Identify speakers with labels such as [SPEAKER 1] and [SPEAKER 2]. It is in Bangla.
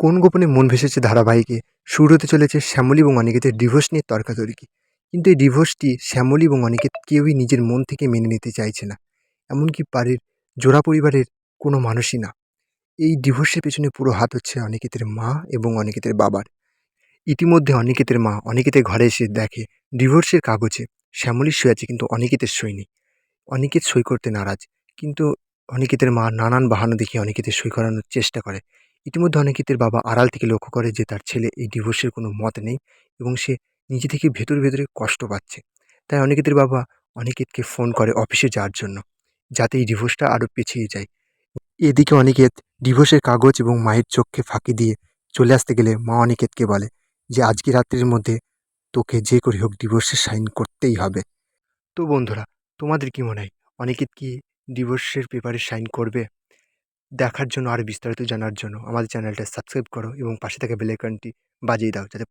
[SPEAKER 1] কোন গোপনে মন ভেসেছে ধারাবাহিকে? শুরু হতে চলেছে শ্যামলী এবং অনিকেতের ডিভোর্স নিয়ে তর্কাতর্কি। কিন্তু এই ডিভোর্সটি শ্যামলী এবং অনিকেত কেউই নিজের মন থেকে মেনে নিতে চাইছে না। এমনকি বাড়ির জোড়া পরিবারের কোনো মানুষই না। এই ডিভোর্সের পেছনে পুরো হাত হচ্ছে অনিকেতের মা এবং অনিকেতের বাবার। ইতিমধ্যে অনিকেতের মা অনিকেতের ঘরে এসে দেখে, ডিভোর্সের কাগজে শ্যামলীর সই আছে কিন্তু অনিকেতের সই নেই। অনিকেত সই করতে নারাজ, কিন্তু অনিকেতের মা নানান বাহানো দেখিয়ে অনিকেতের সই করানোর চেষ্টা করে। ইতিমধ্যে অনিকেতের বাবা আড়াল থেকে লক্ষ্য করে যে তার ছেলে এই ডিভোর্সের কোনো মত নেই এবং সে নিজে থেকে ভেতরে ভেতরে কষ্ট পাচ্ছে। তাই অনিকেতের বাবা অনিকেতকে ফোন করে অফিসে যাওয়ার জন্য, যাতে এই ডিভোর্সটা আরও পিছিয়ে যায়। এদিকে অনিকেত ডিভোর্সের কাগজ এবং মায়ের চোখকে ফাঁকি দিয়ে চলে আসতে গেলে মা অনিকেতকে বলে যে, আজকে রাত্রির মধ্যে তোকে যে করে হোক ডিভোর্সে সাইন করতেই হবে। তো বন্ধুরা, তোমাদের কি মনে হয়? অনিকেত কি ডিভোর্সের পেপারে সাইন করবে? দেখার জন্য, আর বিস্তারিত জানার জন্য আমাদের চ্যানেলটা সাবস্ক্রাইব করো এবং পাশে থাকা বেলাইকনটি বাজিয়ে দাও, যাতে